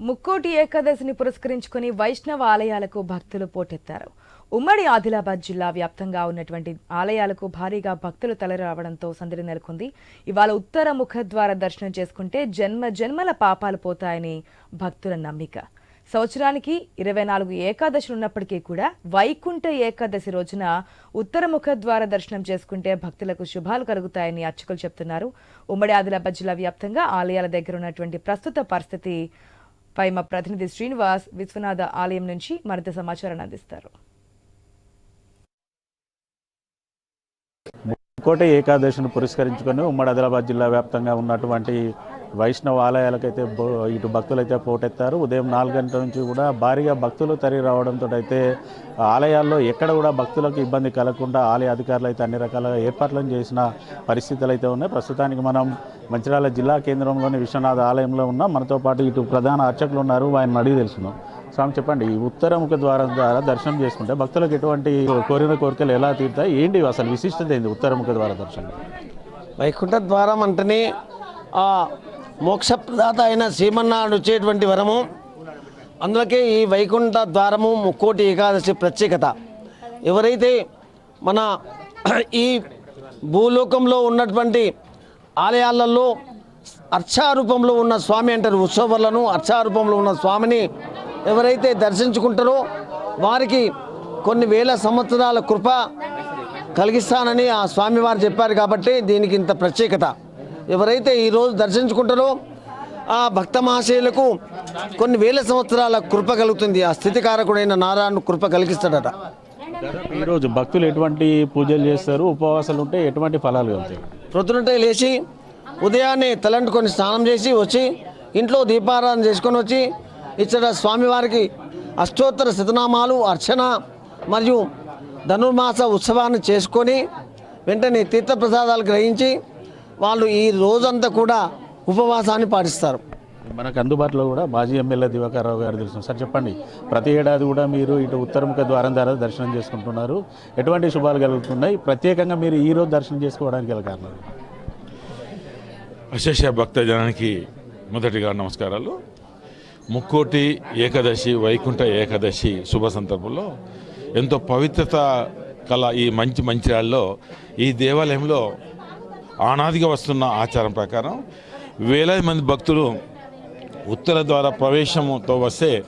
ముక్కోటి ఏకాదశిని పురస్కరించుకుని వైష్ణవ ఆలయాలకు భక్తులు పోటెత్తారు. ఉమ్మడి ఆదిలాబాద్ జిల్లా వ్యాప్తంగా ఉన్నటువంటి ఆలయాలకు భారీగా భక్తులు తలరావడంతో సందడి నెలకొంది. ఇవాళ ఉత్తర ముఖద్వార దర్శనం చేసుకుంటే జన్మ జన్మల పాపాలు పోతాయని భక్తుల నమ్మిక. సంవత్సరానికి ఇరవై నాలుగు ఏకాదశులు ఉన్నప్పటికీ కూడా వైకుంఠ ఏకాదశి రోజున ఉత్తర ముఖద్వార దర్శనం చేసుకుంటే భక్తులకు శుభాలు కలుగుతాయని అర్చకులు చెప్తున్నారు. ఉమ్మడి ఆదిలాబాద్ జిల్లా వ్యాప్తంగా ఆలయాల దగ్గర ఉన్నటువంటి ప్రస్తుత పరిస్థితి పై మా ప్రతినిధి శ్రీనివాస్ విశ్వనాథ ఆలయం నుంచి మరింత సమాచారాన్ని అందిస్తారు. కోట ఏకాదశిని పురస్కరించుకొని ఉమ్మడి ఆదిలాబాద్ జిల్లా వ్యాప్తంగా ఉన్నటువంటి వైష్ణవ ఆలయాలకైతే ఇటు భక్తులైతే పోటెత్తారు. ఉదయం నాలుగు గంటల నుంచి కూడా భారీగా భక్తులు తరి రావడంతో అయితే ఆలయాల్లో ఎక్కడ కూడా భక్తులకు ఇబ్బంది కలగకుండా ఆలయ అధికారులు అయితే అన్ని రకాల ఏర్పాట్లను చేసిన పరిస్థితులు అయితే ఉన్నాయి. ప్రస్తుతానికి మనం మంచిర్యాల జిల్లా కేంద్రంలోని విశ్వనాథ ఆలయంలో ఉన్న. మనతో పాటు ఇటు ప్రధాన అర్చకులు ఉన్నారు. ఆయన అడిగి తెలుసుకున్నాం స్వామి చెప్పండి. ఈ ఉత్తర ముఖ ద్వారం ద్వారా దర్శనం చేసుకుంటే భక్తులకు ఎటువంటి కోరిన కోరికలు ఎలా తీరుతాయి? ఏంటి అసలు విశిష్టత ఏంది ఉత్తర ముఖ ద్వార దర్శనం? వైకుంఠ ద్వారం అంటేనే మోక్షప్రదాత అయిన శ్రీమన్నాడు వచ్చేటువంటి వరము. అందులోకే ఈ వైకుంఠ ద్వారము ముక్కోటి ఏకాదశి ప్రత్యేకత. ఎవరైతే మన ఈ భూలోకంలో ఉన్నటువంటి ఆలయాలలో అర్చారూపంలో ఉన్న స్వామి అంటారు ఉత్సవాలను అర్చారూపంలో ఉన్న స్వామిని ఎవరైతే దర్శించుకుంటారో వారికి కొన్ని వేల సంవత్సరాల కృప కలిగిస్తానని ఆ స్వామివారు చెప్పారు కాబట్టి దీనికి ఇంత ప్రత్యేకత. ఎవరైతే ఈరోజు దర్శించుకుంటారో ఆ భక్త మహాశయులకు కొన్ని వేల సంవత్సరాల కృప కలుగుతుంది. ఆ స్థితికారకుడైన నారాయణ కృప కలిగిస్తాడట. ఈరోజు భక్తులు ఎటువంటి పూజలు చేస్తారు? ఉపవాసాలు ఉంటే ఎటువంటి ఫలాలు కలుగుతాయి? ప్రొద్దునటే లేచి ఉదయాన్నే తలంటుకొని స్నానం చేసి వచ్చి ఇంట్లో దీపారాధన చేసుకొని వచ్చి ఇచ్చట స్వామివారికి అష్టోత్తర శతనామాలు అర్చన మరియు ధనుర్మాస ఉత్సవాన్ని చేసుకొని వెంటనే తీర్థప్రసాదాలు గ్రహించి వాళ్ళు ఈ రోజంతా కూడా ఉపవాసాన్ని పాటిస్తారు. మనకు అందుబాటులో కూడా మాజీ ఎమ్మెల్యే దివాకర్రావు గారు తెలుసు. సార్ చెప్పండి. ప్రతి ఏడాది కూడా మీరు ఇటు ఉత్తరముఖ ద్వారం ద్వారా దర్శనం చేసుకుంటున్నారు. ఎటువంటి శుభాలు కలుగుతున్నాయి? ప్రత్యేకంగా మీరు ఈ రోజు దర్శనం చేసుకోవడానికి గల కారణం? అశేష భక్తజనానికి మొదటిగా నమస్కారాలు. ముక్కోటి ఏకాదశి వైకుంఠ ఏకాదశి శుభ సందర్భంలో ఎంతో పవిత్రత కల ఈ మంచి మంచిర్యాలలో ఈ దేవాలయంలో ఆనాదిగా వస్తున్న ఆచారం ప్రకారం వేలాది మంది భక్తులు ఉత్తర ద్వారా ప్రవేశంతో వస్తే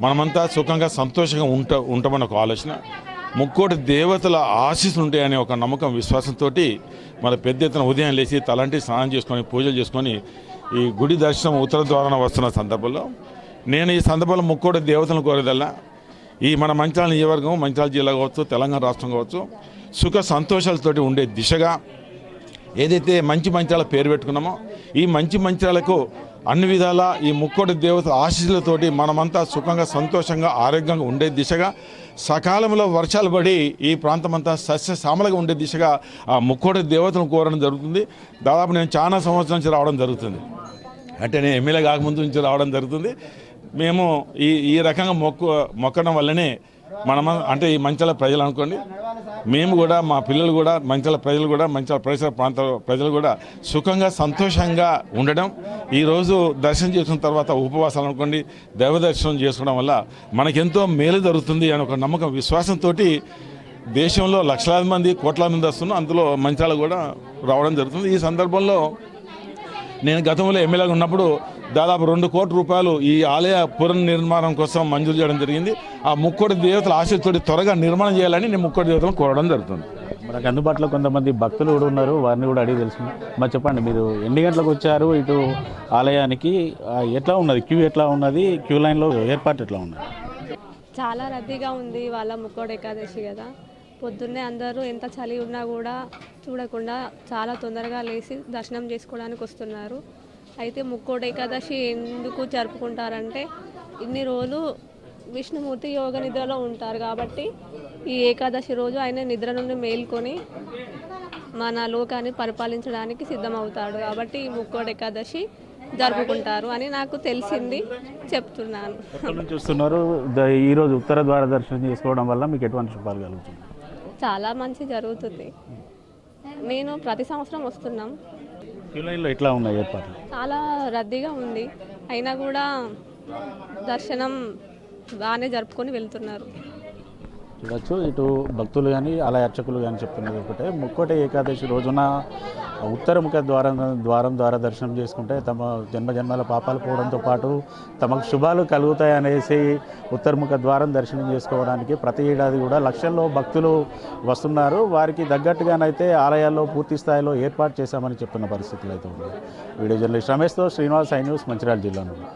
మనమంతా సుఖంగా సంతోషంగా ఉంట ఉంటామని ఒక ఆలోచన. ముక్కోటి దేవతల ఆశీస్సులు ఉంటాయనే ఒక నమ్మకం విశ్వాసంతో మన పెద్ద ఎత్తున ఉదయం లేచి తలంటి స్నానం చేసుకొని పూజలు చేసుకొని ఈ గుడి దర్శనం ఉత్తర ద్వారాన వస్తున్న సందర్భంలో నేను ఈ సందర్భంలో ముక్కోటి దేవతలను కోరేదల్లా. ఈ మన మంచాల నియోజకవర్గం మంచాల జిల్లా కావచ్చు తెలంగాణ రాష్ట్రం కావచ్చు సుఖ సంతోషాలతోటి ఉండే దిశగా ఏదైతే మంచి మంచాల పేరు పెట్టుకున్నామో ఈ మంచి మంచాలకు అన్ని విధాల ఈ ముక్కోటి దేవత ఆశీస్సులతోటి మనమంతా సుఖంగా సంతోషంగా ఆరోగ్యంగా ఉండే దిశగా సకాలంలో వర్షాలు పడి ఈ ప్రాంతమంతా సస్య ఉండే దిశగా ఆ ముక్కోటి దేవతను కోరడం జరుగుతుంది. దాదాపు నేను చాలా సంవత్సరం నుంచి రావడం జరుగుతుంది. అంటే నేను ఎమ్మెల్యే కాకముందు నుంచి రావడం జరుగుతుంది. మేము ఈ ఈ రకంగా మొక్కు మొక్కడం వల్లనే మనం అంటే ఈ మంచాల ప్రజలు అనుకోండి మేము కూడా మా పిల్లలు కూడా మంచాల ప్రజలు కూడా మంచాల పరిసర ప్రాంతాల ప్రజలు కూడా సుఖంగా సంతోషంగా ఉండడం. ఈరోజు దర్శనం చేసుకున్న తర్వాత ఉపవాసాలు అనుకోండి దైవ దర్శనం చేసుకోవడం వల్ల మనకెంతో మేలు జరుగుతుంది అని ఒక నమ్మకం విశ్వాసంతో దేశంలో లక్షలాది మంది కోట్లాది మంది వస్తున్నారు. అందులో మంచాలు కూడా రావడం జరుగుతుంది. ఈ సందర్భంలో నేను గతంలో ఎమ్మెల్యేగా ఉన్నప్పుడు దాదాపు రెండు కోట్ల రూపాయలు ఈ ఆలయ పునర్నిర్మాణం కోసం మంజూరు చేయడం జరిగింది. ఆ ముక్కోటి దేవతల ఆశతోటి త్వరగా నిర్మాణం చేయాలని నేను ముక్కోటి దేవతలను కోరడం జరుగుతుంది. మనకు అందుబాటులో కొంతమంది భక్తులు కూడా ఉన్నారు. వారిని కూడా అడిగి తెలుసుకున్నాం మరి చెప్పండి మీరు ఎన్ని గంటలకు వచ్చారు? ఇటు ఆలయానికి ఎట్లా ఉన్నది? క్యూ ఎట్లా ఉన్నది? క్యూ లైన్లో ఏర్పాటు ఎట్లా ఉన్నది? చాలా రద్దీగా ఉంది వాళ్ళ ముక్కోడు ఏకాదశి కదా. పొద్దున్నే అందరూ ఎంత చలి ఉన్నా కూడా చూడకుండా చాలా తొందరగా లేచి దర్శనం చేసుకోవడానికి వస్తున్నారు. అయితే ముక్కోడు ఏకాదశి ఎందుకు జరుపుకుంటారంటే ఇన్ని రోజులు విష్ణుమూర్తి యోగ నిద్రలో ఉంటారు కాబట్టి ఈ ఏకాదశి రోజు ఆయన నిద్ర నుండి మేల్కొని మన లోకాన్ని పరిపాలించడానికి సిద్ధమవుతాడు కాబట్టి ఈ ముక్కోడు ఏకాదశి జరుపుకుంటారు అని నాకు తెలిసింది చెప్తున్నాను. చూస్తున్నారు ద- ఈ రోజు ఉత్తర ద్వార దర్శనం చేసుకోవడం వల్ల మీకు ఎటువంటి శుభాలు కలుగుతుంది చాలా మంచి జరుగుతుంది. నేను ప్రతి సంవత్సరం వస్తున్నాం. క్యూ లైన్లో ఎట్లా ఉన్నాయి ఏర్పాట్లు? చాలా రద్దీగా ఉంది. అయినా కూడా దర్శనం బాగానే జరుపుకొని వెళ్తున్నారు. చూడొచ్చు. ఇటు భక్తులు కానీ ఆలయ అర్చకులు కానీ చెప్తున్నది ఒకటే. ముక్కోటి ఏకాదశి రోజున ఉత్తరముఖ ద్వారం ద్వారం ద్వారా దర్శనం చేసుకుంటే తమ జన్మజన్మల పాపాలు పోవడంతో పాటు తమకు శుభాలు కలుగుతాయి అనేసి ఉత్తరముఖ ద్వారం దర్శనం చేసుకోవడానికి ప్రతి ఏడాది కూడా లక్షల్లో భక్తులు వస్తున్నారు. వారికి తగ్గట్టుగానైతే ఆలయాల్లో పూర్తి స్థాయిలో ఏర్పాటు చేశామని చెప్తున్న పరిస్థితులు అయితే ఉన్నాయి. వీడియో జర్నలిస్ట్ రమేష్తో శ్రీనివాస్ ఐ న్యూస్ మంచిర్యాల జిల్లా నుండి